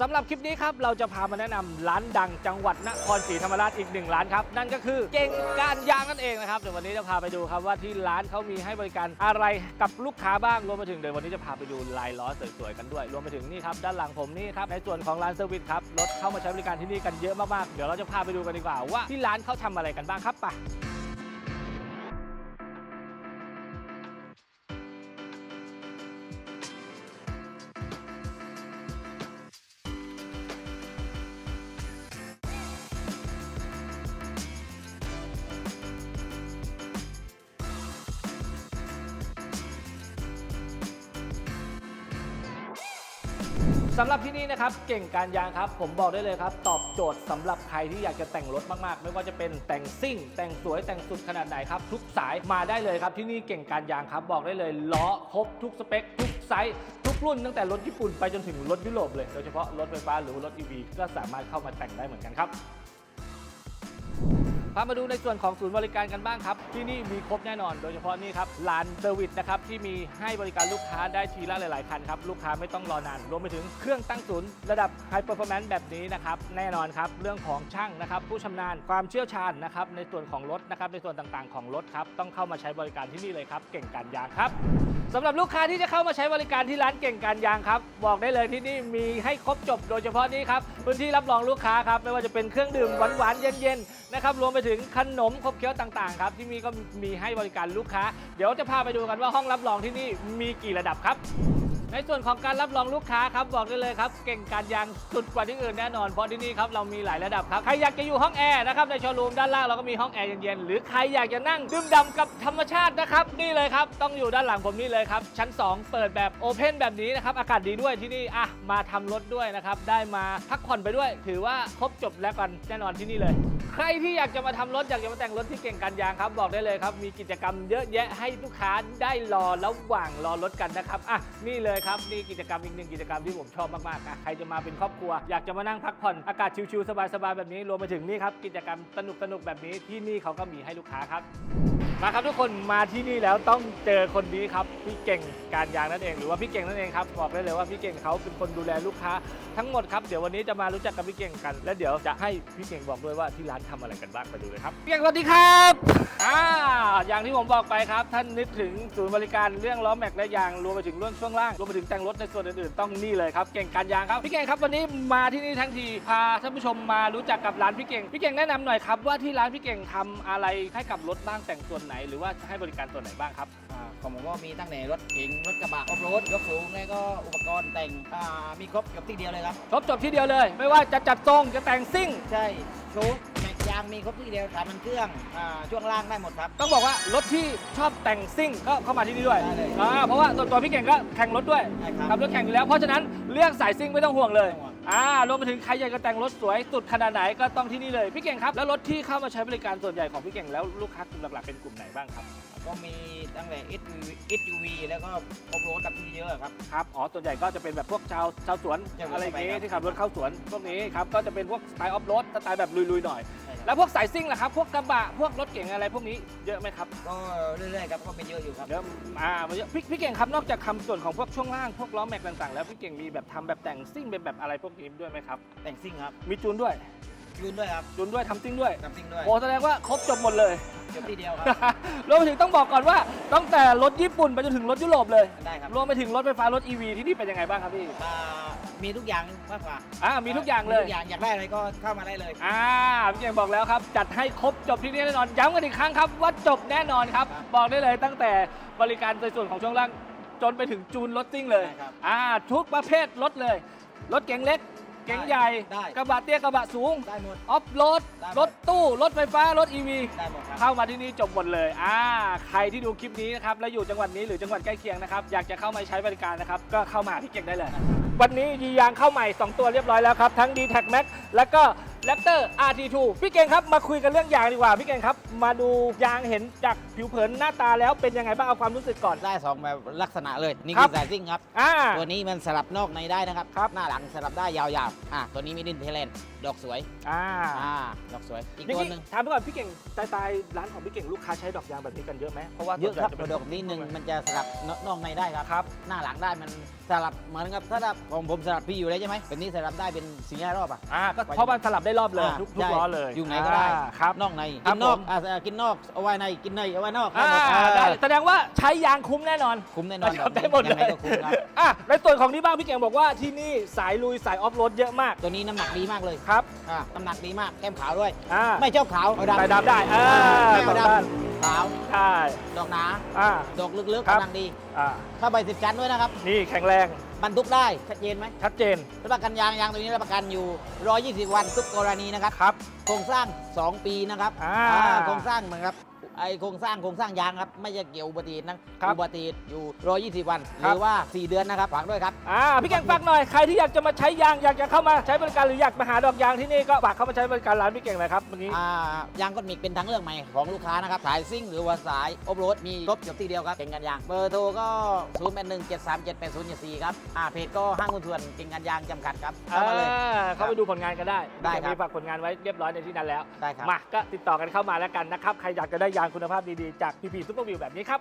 สำหรับคลิปนี้ครับเราจะพามาแนะนำร้านดังจังหวัดนครศรีธรรมราชอีกหนึ่งร้านครับนั่นก็คือเก่งการยางนั่นเองนะครับเดี๋ยววันนี้จะพาไปดูครับว่าที่ร้านเขามีให้บริการอะไรกับลูกค้าบ้างรวมไปถึงเดี๋ยววันนี้จะพาไปดูลายล้อสวยๆกันด้วย รวมไปถึงนี่ครับด้านหลังผมนี่ครับในส่วนของร้านเซอร์วิสครับรถเข้ามาใช้บริการที่นี่กันเยอะมากๆเดี๋ยวเราจะพาไปดูกันดีกว่าว่าที่ร้านเขาทำอะไรกันบ้างครับไป สำหรับที่นี่นะครับเก่งการยางครับ ผมบอกได้เลยครับ ตอบโจทย์สำหรับใครที่อยากจะแต่งรถมากๆ ไม่ว่าจะเป็นแต่งซิ่ง แต่งสวยแต่งสุดขนาดไหนครับ ทุกสายมาได้เลยครับที่นี่เก่งการยางครับ บอกได้เลยล้อครบทุกสเปค ทุกไซส์ทุกรุ่นตั้งแต่รถญี่ปุ่นไปจนถึงรถยุโรปเลยโดยเฉพาะรถไฟฟ้าหรือรถ EV ก็สามารถเข้ามาแต่งได้เหมือนกันครับ พามาดูในส่วนของศูนย์บริการกันบ้างครับ ที่นี่มีครบแน่นอน โดยเฉพาะนี่ครับร้านเซอร์วิสนะครับที่มีให้บริการลูกค้าได้ทีละหลาย ๆ คันครับลูกค้าไม่ต้องรอนานรวมไปถึงเครื่องตั้งศูนย์ระดับไฮเปอร์ฟอร์แมนซ์แบบนี้นะครับแน่นอนครับเรื่องของช่างนะครับผู้ชำนาญความเชี่ยวชาญนะครับในส่วนของรถนะครับในส่วนต่างๆ ของรถครับต้องเข้ามาใช้บริการที่นี่เลยครับเก่งการยางครับสำหรับลูกค้าที่จะเข้ามาใช้บริการที่ร้านเก่งการยางครับบอกได้เลยที่นี่มีให้ครบจบโดยเฉพาะนี่ครับพื้นที่รับรองลูกค้าครับไม่ว่าจะเป็นเครื่องดื่มหวานๆเย็นๆนะครับรวมไปถึงขนมขบเคี้ยวต่างๆครับที่นี่ก็มีให้บริการลูกค้า เดี๋ยวจะพาไปดูกันว่าห้องรับรองที่นี่มีกี่ระดับครับ ในส่วนของการรับรองลูกค้าครับบอกได้เลยครับ เก่งการยางสุดกว่าที่อื่นแน่นอนเพราะที่นี่ครับเรามีหลายระดับครับใครอยากจะอยู่ห้องแอร์นะครับในโชว์รูมด้านล่างเราก็มีห้องแอร์เย็นๆหรือใครอยากจะนั่งดื่มด่ำกับธรรมชาตินะครับนี่เลยครับต้องอยู่ด้านหลังผมนี่เลยครับชั้น 2 เปิดแบบโอเพนแบบนี้นะครับอากาศดีด้วยที่นี่อะมาทำรถด้วยนะครับได้มาพักผ่อนไปด้วย ถือว่าครบจบแล้วกันแน่นอนที่นี่เลยใครที่อยากจะมาทำรถอยากจะมาแต่งรถที่เก่งการยางครับบอกได้เลยครับมีกิจกรรมเยอะแยะให้ลูกค้าได้รอระหว่างรอรถกันนะครับอะนี่เลยครับ นี่กิจกรรมอีกหนึ่งกิจกรรมที่ผมชอบมากๆอะใครจะมาเป็นครอบครัว อยากจะมานั่งพักผ่อนอากาศชิวๆสบายๆแบบนี้รวมไปถึงนี่ครับกิจกรรมสนุกๆแบบนี้ที่นี่เขาก็มีให้ลูกค้าครับมาครับทุกคนมาที่นี่แล้วต้องเจอคนนี้ครับพี่เก่งการยางนั่นเอง หรือว่าพี่เก่งนั่นเองครับบอกได้เลยว่าพี่เก่งเขาเป็นคนดูแลลูกค้าทั้งหมดครับเดี๋ยววันนี้จะมารู้จักกับพี่เก่งกัน และเดี๋ยวจะให้พี่เก่งบอกด้วยว่าที่ร้านทำอะไรกันบ้างไปดูเลยครับพี่เก่งสวัสดีครับอ่าอย่างที่ผมบอกไปครับ ท่านนึกถึงศูนย์บริการเรื่องล้อแม็กและยางรวมไปถึงเรื่องช่วงล่างรวมไปถึงแต่งรถในส่วนอื่นๆต้องนี่เลยครับ เก่งการยางครับพี่เก่งครับวันนี้มาที่นี่ทั้งทีพาท่านผู้ชมมารู้จักกับร้านพี่เก่งพี่เก่งแนะนำหน่อยครับว่าที่ร้านพี่เก่งทำอะไรให้กับรถบ้างแต่งส่วนไหน หรือว่าให้บริการส่วนไหนบ้างครับอ่าของผมก็มีตั้งแต่รถเก๋งรถกระบะออฟโรดยกสูงแล้วก็อุปกรณ์แต่งอ่ามีครบเกือบที่เดียวเลยครับครบจบที่เดียวเลย ไม่ว่าจะจัดทรงจะแต่งซิ่งใช่โชว์แม็กยางมีครบที่เดียวสายมันเครื่องอ่าช่วงล่างได้หมดครับ ต้องบอกว่ารถที่ชอบแต่งซิ่งก็เข้ามาที่นี่ด้วยได้เลยอ่าเพราะว่าตัวตัวพี่เก่งก็แข่งรถด้วยใช่ครับขับรถแข่งอยู่แล้ว เพราะฉะนั้นเรื่องสายซิ่งไม่ต้องห่วงเลยไม่ต้องห่วง อ่ารวมไปถึงใครอยากจะแต่งรถสวยสุดขนาดไหนก็ต้องที่นี่เลยพี่เก่งครับแล้วรถที่เข้ามาใช้บริการส่วนใหญ่ของพี่เก่งแล้วลูกค้ากลุ่มหลักๆเป็นกลุ่มไหนบ้างครับ ก็มีตั้งแต่ SUV SUV แล้วก็ออฟโรดกับที่เยอะครับ ครับ อ๋อ ส่วนใหญ่ก็จะเป็นแบบพวกชาวชาวสวนชาวสวนอะไรอย่างทั่วงี้ไปครับที่ขับรถเข้าสวนพวกนี้ครับ ก็จะเป็นพวกสไตล์ออฟโรดสไตล์แบบลุยๆหน่อย ใช่ครับ แล้วพวกสายซิ่งล่ะครับ พวกกระบะ พวกรถเก๋งอะไรพวกนี้เยอะไหมครับ ก็เรื่อยๆครับก็เป็นเยอะอยู่ครับ เดี๋ยวอ่ามาเยอะพี่พี่เก่งครับ นอกจากทำส่วนของพวกช่วงล่าง พวกล้อแม็กต่างๆ แล้วพี่เก่งมีแบบทำแบบแต่งซิ่งเป็นแบบอะไรพวกนี้ด้วยไหมครับ แต่งซิ่งครับมีจูนด้วย ยืนด้วยครับจูนด้วยทำซิ่งด้วย ทำซิ่งด้วย โอ้แสดงว่าครบจบหมดเลย เกือบที่เดียวครับ รวมไปถึงต้องบอกก่อนว่าตั้งแต่รถญี่ปุ่นไปจนถึงรถยุโรปเลยได้ครับ รวมไปถึงรถไฟฟ้ารถ EV ที่นี่เป็นยังไงบ้างครับพี่อ่ามีทุกอย่างมากกว่าอ่ามีทุกอย่างเลยมีทุกอย่างอยากได้อะไรก็เข้ามาได้เลย อ่าพี่เก่งบอกแล้วครับ จัดให้ครบจบที่นี่แน่นอน ย้ำกันอีกครั้งครับว่าจบแน่นอนครับครับบอกได้เลยตั้งแต่บริการในส่วนของช่วงล่างจนไปถึงจูนรถซิ่งเลยได้ครับ อ่าทุกประเภทรถเลย รถเก๋งเล็ก เก๋งใหญ่ ได้กระบะเตี้ยกระบะสูง ได้หมด ออฟโรด ได้หมด รถตู้ รถไฟฟ้า รถ EV ได้หมดครับ เข้ามาที่นี่จบหมดเลย อ่า ใครที่ดูคลิปนี้นะครับ แล้วอยู่จังหวัดนี้หรือจังหวัดใกล้เคียงนะครับ อยากจะเข้ามาใช้บริการนะครับ ก็เข้ามาหาพี่เก่งได้เลย วันนี้ยียางเข้าใหม่ 2 ตัวเรียบร้อยแล้วครับ ทั้ง d t a c Max แล้วก็ Raptor RT2 พี่เก่งครับมาคุยกันเรื่องยางดีกว่าพี่เก่งครับ มาดูยางเห็นจากผิวเผินหน้าตาแล้วเป็นยังไงบ้างเอาความรู้สึกก่อน ได้สองแบบลักษณะเลย นี่ครัคืบ อสายซิ่งครับ อ่า ตัวนี้มันสลับนอกในได้นะครับ ครับ หน้าหลังสลับได้ยาวๆ อะ ตัวนี้มีดินเทเลนดอกสวย อ่าอ่า ดอกสวย อีกอย่างตัวนี้หนึ่งถามไปก่อนพี่เก่งสไตล์ร้านของพี่เก่งลูกค้าใช้ดอกยางแบบนี้กันเยอะไหมเพราะว่าเยอะครับส่วนใหญ่จป็ดอกนี้หนึ่งมันจะสลับนอกในได้ครับ ครับ หน้าหลังได้มันสลับเหมือนกับถ้าผมผมสลับพี่อยู่เลยใช่ไหมแบบนี้สลับได้เป็นสี่ห้ารอบอะ อ่าก็เพราะมันสลับได้รอบเลยอ่าทุกทุกใช่ล้อเลยอยู่ไหนก็ได้าครับนอกในครักิบนนอกผม อ่ากินนอกเอาไว้ในกินในเอาไว้นอกอ่าได้หมดได้อ่าแสดงว่าใช้ยางคุ้มแน่นอนคุ้มแน่นอนได้หมดยังเลไงยก็คุ้มครับอะในส่วนของที่บ้านพี่เก่งบอกว่าที่นี่สายลุยสายออฟโรดเยอะมากตัวนี้น้ำหนักดีมากเลยครับอ่าน้ำหนักดีมากแก้มขาวด้วย อ่าไม่ชอบขาวเอาดำสายดำได้อ่าไม่สอเอางดด้านำขาวใช่ดอกหนาอ่า ดอกลึกๆครับ กำลังดี อ่า ถ้าใบสิบชั้นด้วยนะครับ นี่แข็งแรง บรรทุกได้ชัดเจนไหมชัดเจนรับประกันยางยางตัวนี้รับประกันอยู่ 120 วันทุกกรณีนะครับครับโครงสร้าง 2 ปีนะครับอ่าอ่าโครงสร้างเหมือนครับ ไอโครงสร้างโครงสร้างยางครับไม่จะเกี่ยวอุบัติเหตุนะครับอุบัติเหตุอยู่ 120 วันหครับ รือว่า 4 เดือนนะครับฝากด้วยครับ อ่าพี่เก่งฝากหน่อยใครที่อยากจะมาใช้ยางอยากจะเข้ามาใช้บริการหรืออยากมาหาดอกยางที่นี่ก็ฝากเข้ามาใช้บริการร้านพี่เก่งเลยครับวันนี้ อ่ายางก้อนมิกเป็นทางเลือกใหม่ของลูกค้านะครับ สายซิ่งหรือว่าสายออฟโรดมีครบจบที่เดียวครับ เก่งกันยาง เบอร์โทรก็ 0 8 1 7 3 7 8 0 7 4 ครับ อ่าเพจก็ห้างหุ้นส่วนเก่งกันยางจำกัดครับ เข้ามาเลย อ่าเข้าไปดูผลงานกันได้ได้พี่เก่งครับ มีฝากผลงานไว้เรียบร้อยในที่นั้นแล้ว ได้ครับ มา ก็ติดต่อกันเข้ามาแล้วกันนะครับ ใครอยากจะได้ยางคุณภาพดีๆ จากพีพีซุปเปอร์วิวแบบนี้ครับ